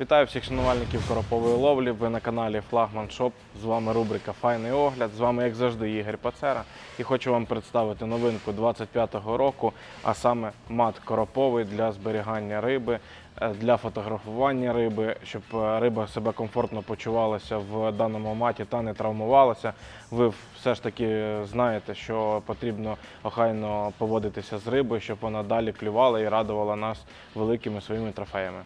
Вітаю всіх шанувальників коропової ловлі. Ви на каналі Флагман Шоп. З вами рубрика Файний огляд. З вами, як завжди, Ігор Пацера. І хочу вам представити новинку 25-го року, а саме мат короповий для зберігання риби, е, для фотографування риби, щоб е, риба себе комфортно почувалася в даному маті та не травмувалася. Ви все ж таки знаєте, що потрібно охайно поводитися з рибою, щоб вона далі клювала і радувала нас великими своїми трофеями.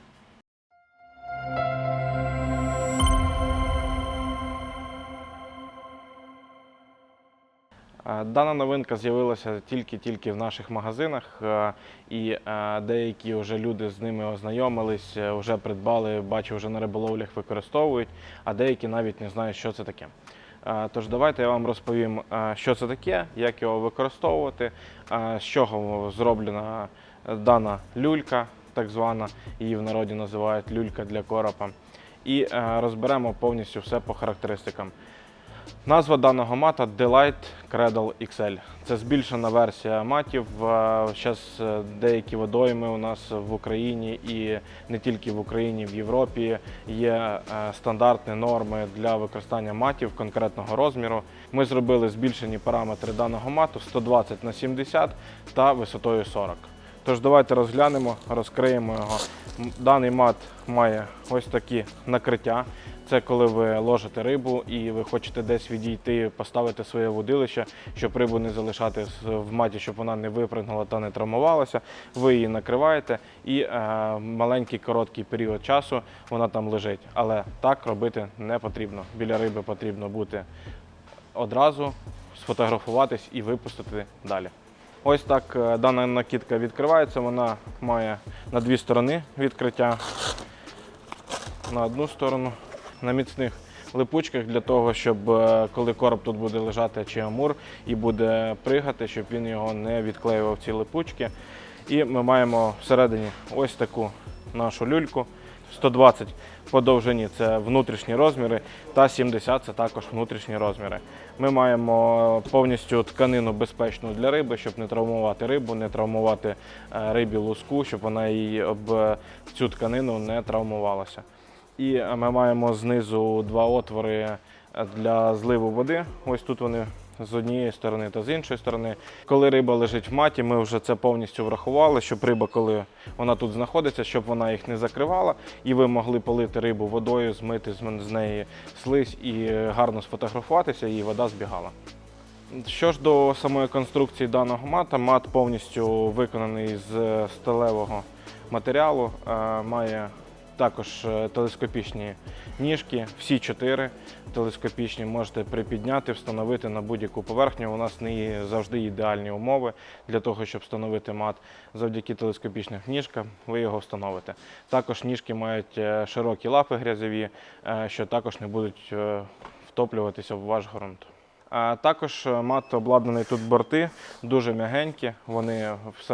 Дана новинка з'явилася тільки-тільки в наших магазинах, е, і е, деякі вже люди з ними ознайомились, е, вже придбали, бачу, вже на риболовлях використовують, а деякі навіть не знають, що це таке. Е, Тож давайте я вам розповім, е, що це таке, як його використовувати, е, з чого зроблена дана люлька, так звана, її в народі називають люлька для коропа. І е, розберемо повністю все по характеристикам. Назва даного мата Delight Cradle XL. Це збільшена версія матів. Зараз деякі водойми у нас в Україні і не тільки в Україні, в Європі є е, стандартні норми для використання матів конкретного розміру. Ми зробили збільшені параметри даного мату 120 на 70 та висотою 40. Тож давайте розглянемо, розкриємо його. Даний мат має ось такі накриття. Це коли ви ложите рибу і ви хочете десь відійти, поставити своє водилище, щоб рибу не залишати в маті, щоб вона не випрыгнула та не травмувалася. Ви її накриваєте і е, маленький короткий період часу вона там лежить. Але так робити не потрібно. Біля риби потрібно бути одразу, сфотографуватись і випустити далі. Ось так е, дана накидка відкривається. Вона має на дві сторони відкриття. На одну сторону, на міцних липучках для того, щоб е, коли короб тут буде лежати чи амур і буде пригати, щоб він його не відклеював ці липучки. І ми маємо всередині ось таку нашу люльку. 120 по довжині це внутрішні розміри, та 70 це також внутрішні розміри. Ми маємо повністю тканину безпечну для риби, щоб не травмувати рибу, не травмувати е, рибі луску, щоб вона її об е, цю тканину не травмувалася. І е, ми маємо знизу два отвори для зливу води. Ось тут вони з однієї сторони та з іншої сторони. Коли риба лежить в маті, ми вже це повністю врахували, щоб риба, коли вона тут знаходиться, щоб вона їх не закривала, і ви могли полити рибу водою, змити з неї слизь і е, гарно сфотографуватися, і вода збігала. Що ж до самої конструкції даного мата, мат повністю виконаний з сталевого матеріалу, е, має також е, телескопічні ніжки, всі чотири телескопічні можете припідняти, встановити на будь-яку поверхню. У нас не завжди ідеальні умови для того, щоб встановити мат. Завдяки телескопічним ніжкам ви його встановите. Також ніжки мають е, широкі лапи грязьові, е, що також не будуть втоплюватися в ваш ґрунт. Також е, мат обладнаний тут борти, дуже м'ягенькі, вони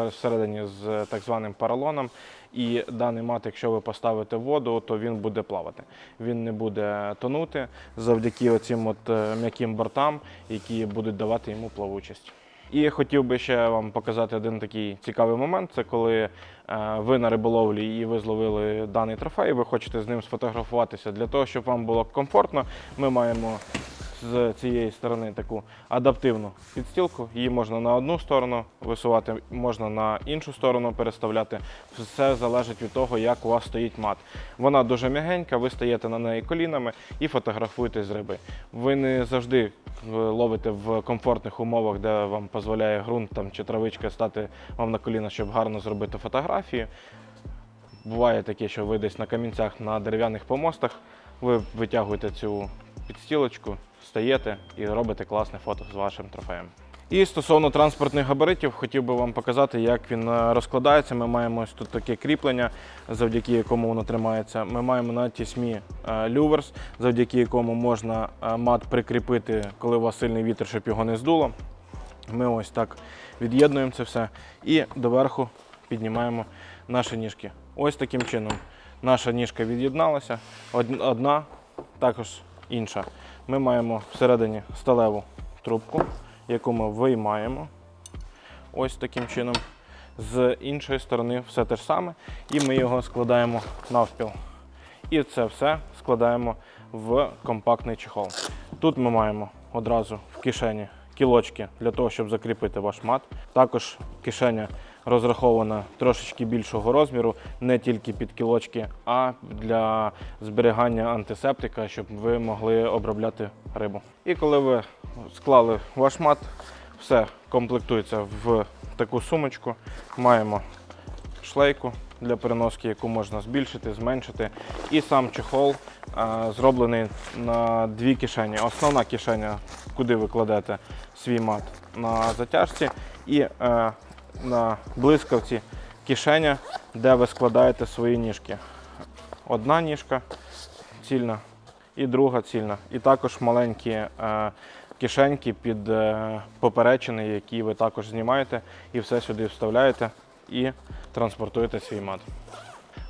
всередині з так званим поролоном. І даний мат, якщо ви поставите воду, то він буде плавати. Він не буде тонути завдяки оцим от е, м'яким бортам, які будуть давати йому плавучість. І хотів би ще вам показати один такий цікавий момент. Це коли е, ви на риболовлі і ви зловили даний трофей, ви хочете з ним сфотографуватися. Для того, щоб вам було комфортно, ми маємо з цієї сторони таку адаптивну підстілку. Її можна на одну сторону висувати, можна на іншу сторону переставляти. Все залежить від того, як у вас стоїть мат. Вона дуже м'ягенька, ви стаєте на неї колінами і фотографуєтесь з риби. Ви не завжди е, ловите в комфортних умовах, де вам дозволяє ґрунт там, чи травичка стати вам на коліна, щоб гарно зробити фотографії. Буває таке, що ви десь на камінцях на дерев'яних помостах, ви витягуєте цю підстілочку, стаєте і робите класне фото з вашим трофеєм. І стосовно транспортних габаритів, хотів би вам показати, як він е, розкладається. Ми маємо ось тут таке кріплення, завдяки якому воно тримається. Ми маємо на тісьмі е, люверс, завдяки якому можна е, мат прикріпити, коли у вас сильний вітер, щоб його не здуло. Ми ось так від'єднуємо це все і доверху піднімаємо наші ніжки. Ось таким чином наша ніжка від'єдналася, одна, також інша. Ми маємо всередині сталеву трубку, яку ми виймаємо. Ось таким чином. З іншої сторони все те ж саме. І ми його складаємо навпіл. І це все складаємо в компактний чехол. Тут ми маємо одразу в кишені кілочки для того, щоб закріпити ваш мат. Також кишеня розрахована трошечки більшого розміру, не тільки під кілочки, а для зберігання антисептика, щоб ви могли обробляти рибу. І коли ви склали ваш мат, все комплектується в таку сумочку. Маємо шлейку для переноски, яку можна збільшити, зменшити. І сам чехол а, зроблений на дві кишені. Основна кишеня, куди ви кладете свій мат на затяжці, і е, на блискавці кишеня, де ви складаєте свої ніжки. Одна ніжка цільна і друга цільна. І також маленькі е, кишеньки під е, поперечини, які ви також знімаєте, і все сюди вставляєте і транспортуєте свій мат.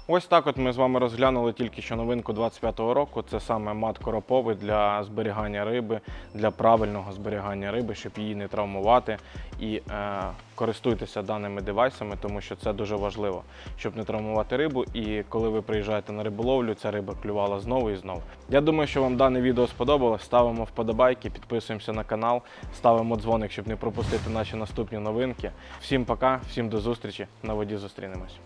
Ось так от ми з вами розглянули тільки що новинку 25-го року. Це саме мат короповий для зберігання риби, для правильного зберігання риби, щоб її не травмувати. І е, користуйтеся даними девайсами, тому що це дуже важливо, щоб не травмувати рибу. І коли ви приїжджаєте на риболовлю, ця риба клювала знову і знову. Я думаю, що вам дане відео сподобалось. Ставимо вподобайки, підписуємося на канал, ставимо дзвоник, щоб не пропустити наші наступні новинки. Всім пока, всім до зустрічі. На воді зустрінемось.